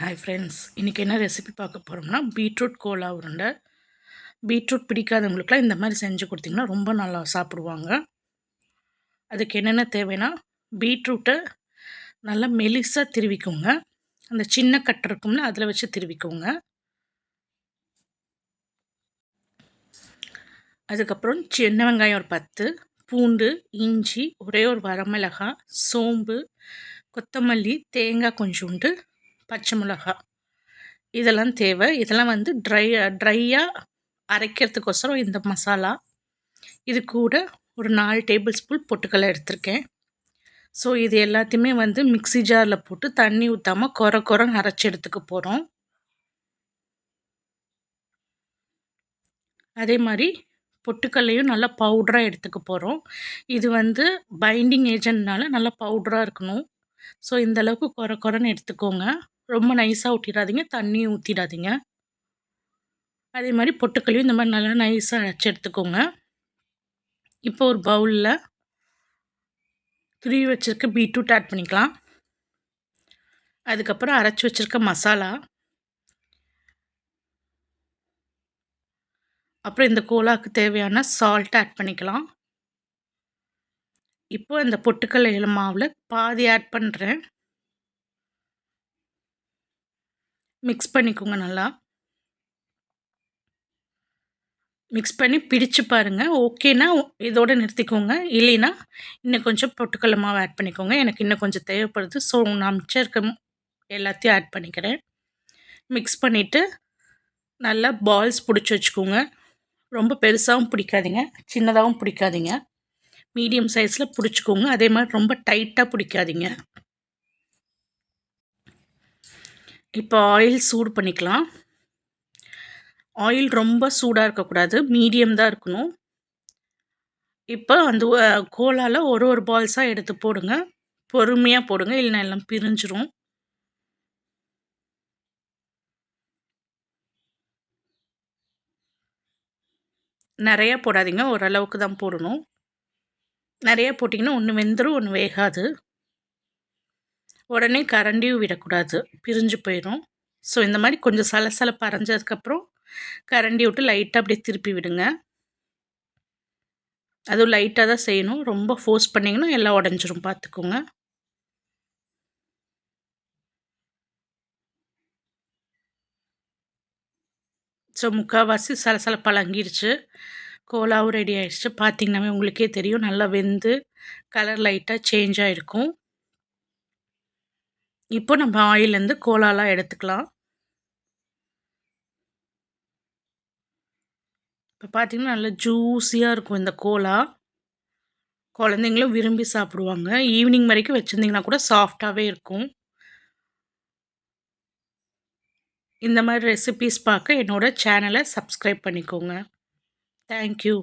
Hi friends இன்றைக்கி என்ன recipe பார்க்க போகிறோம்னா பீட்ரூட் கோலா உருண்டை. பீட்ரூட் பிடிக்காதவங்களுக்குலாம் இந்த மாதிரி செஞ்சு கொடுத்திங்கன்னா ரொம்ப நல்லா சாப்பிடுவாங்க. அதுக்கு என்னென்ன தேவைன்னா பீட்ரூட்டை நல்லா மெலிசாக திருவிக்கோங்க. அந்த சின்ன கட்டு இருக்கும்ல அதில் வச்சு திருவிக்கோங்க. அதுக்கப்புறம் சின்ன வெங்காயம் ஒரு பத்து பூண்டு இஞ்சி ஒரே ஒரு வரமிளகாய் சோம்பு கொத்தமல்லி தேங்காய் கொஞ்சோண்டு பச்சை மிளகா. இதெல்லாம் தேவை. இதெல்லாம் வந்து ட்ரை ட்ரையாக அரைக்கிறதுக்கோசரம் இந்த மசாலா. இது கூட ஒரு நாலு டேபிள் ஸ்பூன் பொட்டுக்கடலை எடுத்திருக்கேன். ஸோ இது எல்லாத்தையுமே வந்து மிக்சி ஜாரில் போட்டு தண்ணி ஊற்றாமல் குறை குறைன்னு அரைச்சி எடுத்துக்க போகிறோம் அதே மாதிரி பொட்டுக்கல்லையும் நல்லா பவுடராக எடுத்துக்க போகிறோம் இது வந்து பைண்டிங் ஏஜென்ட்னால நல்லா பவுடராக இருக்கணும். ஸோ இந்தளவுக்கு குறை குறைன்னு எடுத்துக்கோங்க. ரொம்ப நைஸாக ஊற்றிடாதீங்க தண்ணியும் ஊற்றிடாதீங்க அதே மாதிரி பொட்டுக்கல்லையும் இந்த மாதிரி நல்லா நைஸாக அரைச்சி எடுத்துக்கோங்க. இப்போ ஒரு பவுலில் துருவி வச்சுருக்க பீட்ரூட் ஆட் பண்ணிக்கலாம். அதுக்கப்புறம் அரைச்சி வச்சுருக்க மசாலா அப்புறம் இந்த கோலாவுக்கு தேவையான சால்ட் ஆட் பண்ணிக்கலாம். இப்போ அந்த பொட்டுக்கல்லை மாவில் பாதி ஆட் பண்ணுறேன் மிக்ஸ் பண்ணிக்கோங்க நல்லா. மிக்ஸ் பண்ணி பிடிச்சு பாருங்கள் ஓகேனா இதோடு நிறுத்திக்கோங்க. இல்லைன்னா இன்னும் கொஞ்சம் பொட்டுக்கடல மாவு ஆட் பண்ணிக்கோங்க. எனக்கு இன்னும் கொஞ்சம் தேவைப்படுது. ஸோ நான் மிச்சம் இருக்க எல்லாத்தையும் ஆட் பண்ணிக்கிறேன். மிக்ஸ் பண்ணிவிட்டு நல்லா பால்ஸ் பிடிச்சி வச்சுக்கோங்க. ரொம்ப பெருசாகவும் பிடிக்காதீங்க. சின்னதாகவும் பிடிக்காதீங்க. மீடியம் சைஸில் பிடிச்சிக்கோங்க. அதே மாதிரி ரொம்ப டைட்டாக பிடிக்காதீங்க. இப்போ ஆயில் சூடு பண்ணிக்கலாம். ஆயில் ரொம்ப சூடாக இருக்கக்கூடாது. மீடியம் தான் இருக்கணும். இப்போ அந்த கோலால் ஒரு ஒரு பால்ஸாக எடுத்து போடுங்க. பொறுமையாக போடுங்க. இல்லைனா எல்லாம் பிரிஞ்சிரும். நிறையா போடாதீங்க. ஓரளவுக்கு தான் போடணும். நிறையா போட்டிங்கன்னா ஒன்று வெந்துடும் ஒன்று வேகாது. உடனே கரண்டியும் விடக்கூடாது. பிரிஞ்சு போயிடும் ஸோ இந்த மாதிரி கொஞ்சம் சலசலப்பு அரைஞ்சதுக்கப்புறம் கரண்டி விட்டு லைட்டாக அப்படியே திருப்பி விடுங்க. அதுவும் லைட்டாக தான் செய்யணும். ரொம்ப ஃபோர்ஸ் பண்ணிங்கன்னா எல்லாம் உடஞ்சிரும் பார்த்துக்கோங்க. ஸோ முக்கால்வாசி சலசலப்பு அலங்கிடுச்சு கோலாவும் ரெடி ஆகிடுச்சு பார்த்திங்கனாவே உங்களுக்கே தெரியும். நல்லா வெந்து கலர் லைட்டாக சேஞ்ச் ஆகிருக்கும் இப்போ நம்ம ஆயிலேருந்து கோலாலாம் எடுத்துக்கலாம். இப்போ பார்த்திங்கன்னா நல்லா ஜூஸியாக இருக்கும் இந்த கோலா. குழந்தைங்களும் விரும்பி சாப்பிடுவாங்க. ஈவினிங் வரைக்கும் வச்சுருந்திங்கன்னா கூட சாஃப்டாகவே இருக்கும். இந்த மாதிரி ரெசிபீஸ் பார்க்க என்னோடய சேனலை சப்ஸ்கிரைப் பண்ணிக்கோங்க. தேங்க்யூ